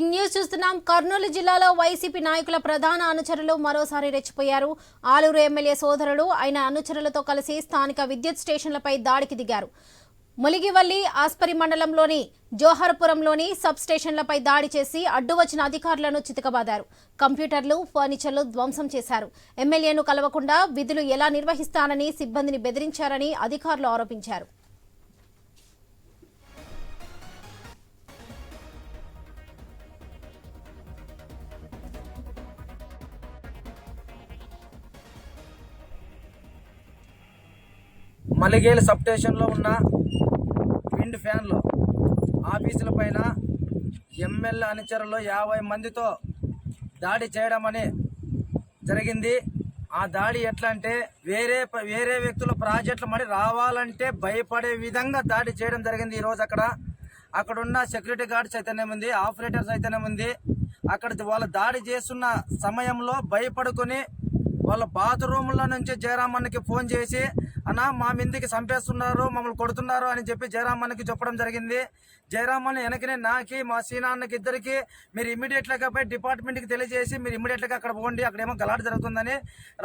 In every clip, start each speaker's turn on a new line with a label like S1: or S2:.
S1: ఈ న్యూస్ చూస్తున్నాం. కర్నూలు జిల్లాలో వైసీపీ నాయకుల ప్రధాన అనుచరులు మరోసారి రెచ్చిపోయారు. ఆలూరు ఎమ్మెల్యే సోదరుడు ఆయన అనుచరులతో కలిసి స్థానిక విద్యుత్ స్టేషన్లపై దాడికి దిగారు. ములిగివల్లి ఆస్పరి మండలంలోని జోహర్పురంలోని సబ్ స్టేషన్లపై దాడి చేసి అడ్డు వచ్చిన అధికారులను చితకబాదారు. కంప్యూటర్లు ఫర్నిచర్లు ధ్వంసం చేశారు. ఎమ్మెల్యేను కలవకుండా విధులు ఎలా నిర్వహిస్తానని సిబ్బందిని బెదిరించారని అధికారులు ఆరోపించారు.
S2: మలిగేలు సబ్ స్టేషన్లో ఉన్న విండ్ ఫ్యాన్లు ఆఫీసుల పైన ఎమ్మెల్యే అనుచరులు యాభై మందితో దాడి చేయడం అని జరిగింది. ఆ దాడి ఎట్లా అంటే వేరే వేరే వ్యక్తులు ప్రాజెక్టులు మరి రావాలంటే భయపడే విధంగా దాడి చేయడం జరిగింది ఈరోజు అక్కడ అక్కడ. ఉన్న సెక్యూరిటీ గార్డ్స్ అయితేనే ఉంది ఆపరేటర్స్ అయితేనే ఉంది. అక్కడ వాళ్ళు దాడి చేస్తున్న సమయంలో భయపడుకొని వాళ్ళ బాత్రూమ్ల నుంచి జయరామన్నకి ఫోన్ చేసి అన్న మా మిందికి చంపేస్తున్నారు మమ్మల్ని కొడుతున్నారు అని చెప్పి జయరామన్నకి చెప్పడం జరిగింది. జయరామన్ వెనకనే నాకి మా సీనాన్నకి ఇద్దరికి మీరు ఇమీడియట్గా పోయి డిపార్ట్మెంట్కి తెలియజేసి మీరు ఇమీడియట్గా అక్కడ పోండి అక్కడేమో గలాట జరుగుతుందని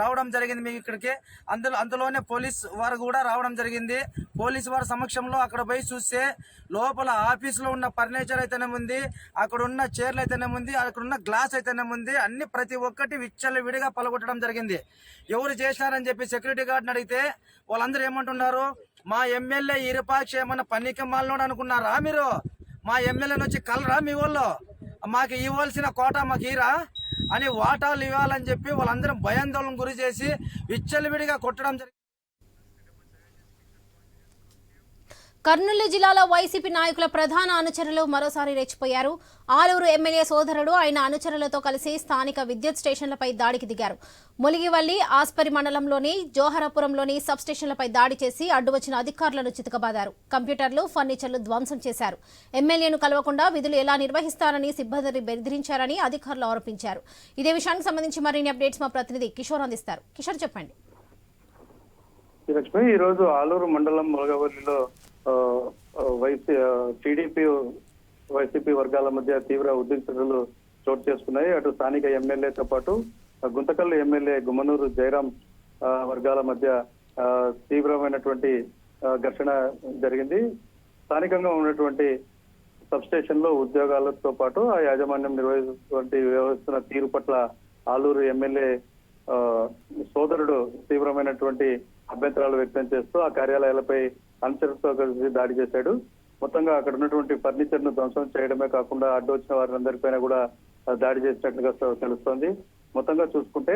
S2: రావడం జరిగింది మీకు ఇక్కడికి. అందులో అందులోనే పోలీస్ వారు కూడా రావడం జరిగింది. పోలీస్ వారి సమక్షంలో అక్కడ పోయి చూస్తే లోపల ఆఫీసులో ఉన్న ఫర్నిచర్ అయితేనే ఉంది అక్కడ ఉన్న చైర్లు అయితేనే ఉంది అక్కడ ఉన్న గ్లాస్ అయితేనే ఉంది అన్ని ప్రతి ఒక్కటి విచ్చలు విడిగా పలగొట్టడం జరిగింది. ఎవరు చేశారని చెప్పి సెక్యూరిటీ గార్డ్ని అడిగితే వాళ్ళందరూ ఏమంటున్నారు? మా ఎమ్మెల్యే ఇరుపాక్ష ఏమన్నా పన్నికమ్మాలనోడు అనుకున్నారా మీరు? మా ఎమ్మెల్యే నుంచి కలరా మీ వాళ్ళు? మాకు ఇవ్వాల్సిన కోట మాకు ఇరా అని వాటాలు ఇవ్వాలని చెప్పి వాళ్ళందరం భయాందోళన గురి చేసి విచ్చలవిడిగా కొట్టడం జరిగింది.
S1: కర్నూలు జిల్లాలో వైసీపీ నాయకుల ప్రధాన అనుచరులు మరోసారి రెచ్చిపోయారు. ఆలూరు ఎమ్మెల్యే సోదరుడు ఆయన అనుచరులతో కలిసి స్థానిక విద్యుత్ స్టేషన్లపై దాడికి దిగారు. ములిగివల్లి ఆస్పరి మండలంలోని జోహరపురంలోని సబ్ స్టేషన్లపై దాడి చేసి అడ్డువచ్చిన అధికారులను చితకబాదారు. కంప్యూటర్లు ఫర్నిచర్లు ధ్వంసం చేశారు. ఎమ్మెల్యేను కలవకుండా విధులు ఎలా నిర్వహిస్తారని సిబ్బందిని బెదిరించారని అధికారులు ఆరోపించారు. ఇదే విషయానికి సంబంధించి మరిన్ని అప్డేట్స్ మా ప్రతినిధి కిషోర్ అందిస్తారు. కిషోర్ చెప్పండి.
S3: ఈ రోజు ఆలూరు మండలం ములగవల్లిలో వైసీ టీడీపీ వైసీపీ వర్గాల మధ్య తీవ్ర ఉద్రిక్తతలు చోటు చేసుకున్నాయి. అటు స్థానిక ఎమ్మెల్యేతో పాటు గుంతకల్లు ఎమ్మెల్యే గుమ్మనూరు జయరాం వర్గాల మధ్య ఆ, తీవ్రమైనటువంటి ఆ, ఘర్షణ జరిగింది. స్థానికంగా ఉన్నటువంటి సబ్ స్టేషన్లో ఉద్యోగాలతో పాటు ఆ యాజమాన్యం నిర్వహిస్తున్నటువంటి వ్యవస్థ తీరు పట్ల ఆలూరు ఎమ్మెల్యే ఆ, సోదరుడు తీవ్రమైనటువంటి అభ్యంతరాలు వ్యక్తం చేస్తూ ఆ కార్యాలయాలపై అనుచరులతో కలిసి దాడి చేశాడు. మొత్తంగా అక్కడ ఉన్నటువంటి ఫర్నిచర్ను ధ్వంసం చేయడమే కాకుండా అడ్డు వచ్చిన వారందరిపైన కూడా దాడి చేసినట్లుగా తెలుస్తోంది. మొత్తంగా చూసుకుంటే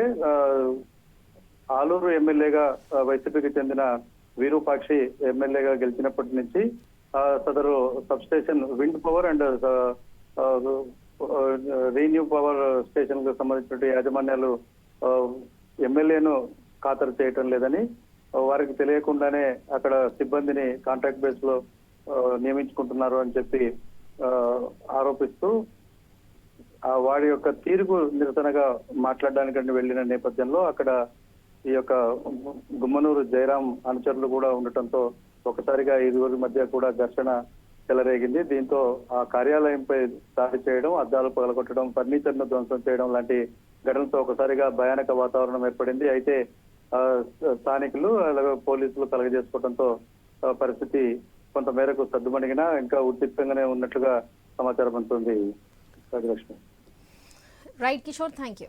S3: ఆలూరు ఎమ్మెల్యేగా వైసీపీకి చెందిన వీరూపాక్షి ఎమ్మెల్యేగా గెలిచినప్పటి నుంచి ఆ, సదరు substation wind power and renew power స్టేషన్కు సంబంధించిన యాజమాన్యాలు ఎమ్మెల్యేను ఖాతరు చేయటం లేదని వారికి తెలియకుండానే అక్కడ సిబ్బందిని కాంట్రాక్ట్ బేస్లో నియమించుకుంటున్నారు అని చెప్పి ఆరోపిస్తూ ఆ వాడి యొక్క తీరుకు నిరసనగా మాట్లాడడానికంటే వెళ్ళిన నేపథ్యంలో అక్కడ ఈ యొక్క గుమ్మనూరు జయరాం అనుచరులు కూడా ఉండటంతో ఒకసారిగా ఇరువురి మధ్య కూడా ఘర్షణ చెలరేగింది. దీంతో ఆ కార్యాలయంపై దాడి చేయడం అద్దాలు పగలగొట్టడం ఫర్నిచర్ను ధ్వంసం చేయడం లాంటి ఘటనతో ఒకసారిగా భయానక వాతావరణం ఏర్పడింది. అయితే స్థానికులు అలాగే పోలీసులు కలగజేసుకోవడంతో ఆ, పరిస్థితి కొంత మేరకు సద్దుమణిగినా ఇంకా ఉద్రిక్తంగానే ఉన్నట్లుగా సమాచారం అందుతుంది. Rajalakshmi.
S1: Right Kishore thank you